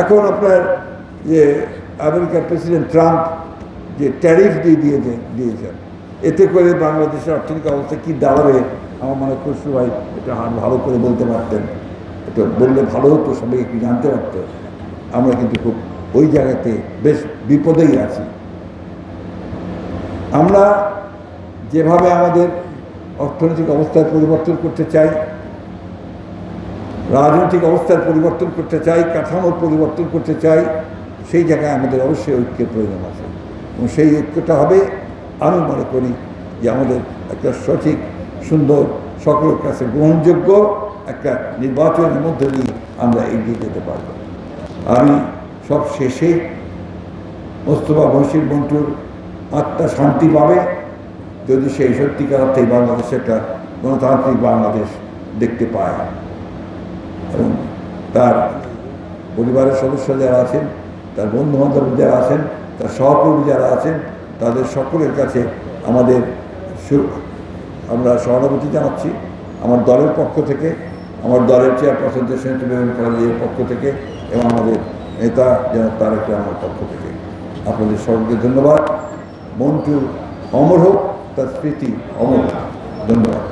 এখন আপনার যে আমেরিকার প্রেসিডেন্ট ট্রাম্প যে ট্যারিফ দিয়ে দিয়ে দিয়েছেন, এতে করে বাংলাদেশের অর্থনৈতিক অবস্থা কী দাঁড়াবে, আমার মনে হয় খুশু ভাই এটা ভালো করে বলতে পারতেন। এটা বললে ভালো হতো সবাই একটু জানতে পারতো। আমরা কিন্তু খুব ওই জায়গাতে বেশ বিপদেই আছি। আমরা যেভাবে আমাদের অর্থনৈতিক অবস্থার পরিবর্তন করতে চাই রাজনৈতিক অবস্থার পরিবর্তন করতে চাই, কাঠামোর পরিবর্তন করতে চাই, সেই জায়গায় আমাদের অবশ্যই ঐক্যের প্রয়োজন আছে। এবং সেই ঐক্যটা হবে আমি মনে করি যে আমাদের একটা সঠিক, সুন্দর, সকলের কাছে গ্রহণযোগ্য একটা নির্বাচনের মধ্যে দিয়ে আমরা এগিয়ে যেতে পারব। আমি সব শেষে মোস্তফা বশির মন্টুর আত্মা শান্তি পাবে, যদি সেই সত্যিকার অর্থে বাংলাদেশে একটা গণতান্ত্রিক বাংলাদেশ দেখতে পায়। তার পরিবারের সদস্য যারা আছেন, তার বন্ধু বান্ধব যারা আছেন, তার সহকর্মী যারা আছেন, তাদের সকলের কাছে আমাদের আমরা সহানুভূতি জানাচ্ছি। আমার দলের পক্ষ থেকে, আমার দলের চেয়ারপারসন দেশনেত্রী বেগম খালেদের পক্ষ থেকে এবং আমাদের নেতা যেন তারেক রহমানের পক্ষ থেকে। আপনাদের সকলকে ধন্যবাদ। মন্টু অমর হোক, তার স্মৃতি অমর ধন্যবাদ।